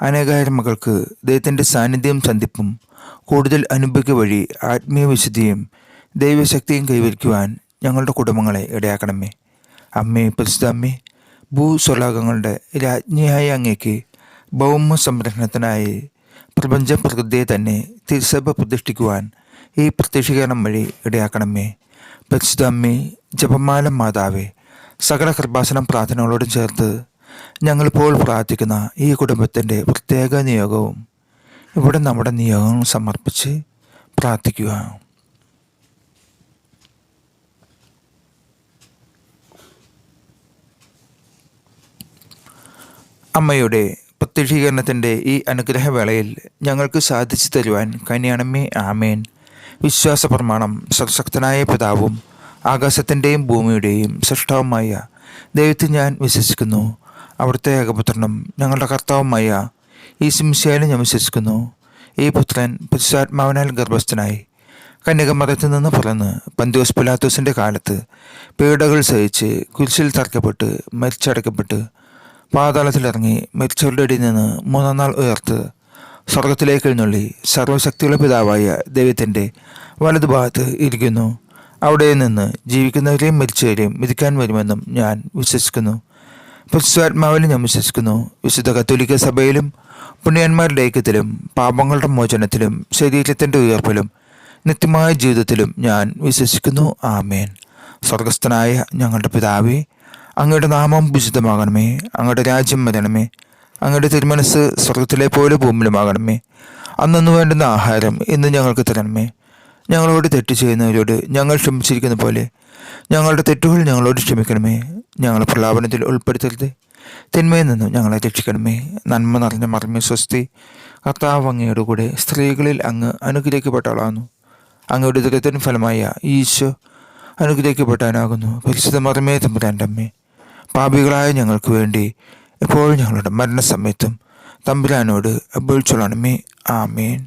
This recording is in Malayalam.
അനേകായിരം മകൾക്ക് ദൈവത്തിന്റെ സാന്നിധ്യം സന്ധിപ്പും കൂടുതൽ അനുഭവിക്കുക വഴി ആത്മീയവിശുദ്ധിയും ദൈവശക്തിയും കൈവരിക്കുവാൻ ഞങ്ങളുടെ കുടുംബങ്ങളെ ഇടയാക്കണമേ. അമ്മേ പരിശുദ്ധ അമ്മേ ഭൂസ്വലാകങ്ങളുടെ രാജ്ഞിയായ അങ്ങേക്ക് ഭൗമ സംരക്ഷണത്തിനായി പ്രപഞ്ച പ്രകൃതിയെ തന്നെ തിരുസഭ പ്രതിഷ്ഠിക്കുവാൻ ഈ പ്രത്യക്ഷീകരണം വഴി ഇടയാക്കണമേ. പരിശുദ്ധ അമ്മേ ജപമാല മാതാവേ സകല കൃപാസനം പ്രാർത്ഥനകളോടും ചേർത്ത് ഞങ്ങളിപ്പോൾ പ്രാർത്ഥിക്കുന്ന ഈ കുടുംബത്തിന്റെ പ്രത്യേക നിയോഗവും ഇവിടെ നമ്മുടെ നിയോഗം സമർപ്പിച്ച് പ്രാർത്ഥിക്കുക. അമ്മയുടെ പ്രത്യക്ഷീകരണത്തിന്റെ ഈ അനുഗ്രഹവേളയിൽ ഞങ്ങൾക്ക് സാധിച്ചു തരുവാൻ കന്യാണമ്മേ ആമേൻ. വിശ്വാസ പ്രമാണം സർശക്തനായ പിതാവും ആകാശത്തിന്റെയും ഭൂമിയുടെയും സൃഷ്ടാവുമായ ദൈവത്തിൽ ഞാൻ വിശ്വസിക്കുന്നു. അവിടുത്തെ ഏകപുത്രനും ഞങ്ങളുടെ കർത്താവുമായ ഈ സിംശയിലും ഞാൻ വിശ്വസിക്കുന്നു. ഈ പുത്രൻ പുരുഷാത്മാവിനാൽ ഗർഭസ്ഥനായി. കന്യകമതത്തിൽ നിന്ന് പറന്ന് പന്തിയോസ് പുലാത്തോസിന്റെ കാലത്ത് പീഡകൾ സഹിച്ച് കുരിശിൽ തറക്കപ്പെട്ട് മരിച്ചടക്കപ്പെട്ട് പാതാളത്തിലിറങ്ങി മരിച്ചവരുടെ ഇടയിൽ നിന്ന് മൂന്നാം നാൾ ഉയർത്ത് സ്വർഗത്തിലേക്ക് എഴുന്നള്ളി സർവശക്തിയുള്ള പിതാവായ ദൈവത്തിന്റെ വലതുഭാഗത്ത് ഇരിക്കുന്നു. അവിടെ നിന്ന് ജീവിക്കുന്നവരെയും മരിച്ചവരെയും വിധിക്കാൻ വരുമെന്നും ഞാൻ വിശ്വസിക്കുന്നു. പരിശുദ്ധാത്മാവിലും ഞാൻ വിശ്വസിക്കുന്നു. വിശുദ്ധ കത്തോലിക്ക സഭയിലും പുണ്യന്മാരുടെ ഐക്യത്തിലും പാപങ്ങളുടെ മോചനത്തിലും ശരീരത്തിന്റെ ഉയർപ്പിലും നിത്യമായ ജീവിതത്തിലും ഞാൻ വിശ്വസിക്കുന്നു. ആമേൻ. സ്വർഗസ്ഥനായ ഞങ്ങളുടെ പിതാവേ അങ്ങയുടെ നാമം വിശുദ്ധമാകണമേ. അങ്ങയുടെ രാജ്യം വരണമേ. അങ്ങയുടെ തിരുമനസ് സ്വർഗത്തിലെ പോലെ ഭൂമിയിലുമാകണമേ. അന്നു വേണ്ടുന്ന ആഹാരം ഇന്ന് ഞങ്ങൾക്ക് തരണമേ. ഞങ്ങളോട് തെറ്റ് ചെയ്യുന്നവരോട് ഞങ്ങൾ ക്ഷമിച്ചിരിക്കുന്ന പോലെ ഞങ്ങളുടെ തെറ്റുകൾ ഞങ്ങളോട് ക്ഷമിക്കണമേ. ഞങ്ങളെ പ്രലാപനത്തിൽ ഉൾപ്പെടുത്തരുത്. തിന്മയിൽ നിന്നും ഞങ്ങളെ രക്ഷിക്കണമേ. നന്മ നിറഞ്ഞ മറമേ സ്വസ്തി കർത്താവ് അങ്ങയുടെ കൂടെ സ്ത്രീകളിൽ അങ്ങ് അനുഗ്രഹിക്കപ്പെട്ടവളാകുന്നു. അങ്ങയുടെ ദുരിതത്തിന് ഫലമായ ഈശോ അനുഗ്രഹിക്കപ്പെട്ടാനാകുന്നു പരിശുദ്ധ മറിമേ തമ്പുരാന്റെ അമ്മേ. പാപികളായ ഞങ്ങൾക്ക് വേണ്ടി എപ്പോഴും ഞങ്ങളുടെ മരണസമയത്തും തമ്പുരാനോട് അപേക്ഷിച്ചോളണമേ. ആമേൻ.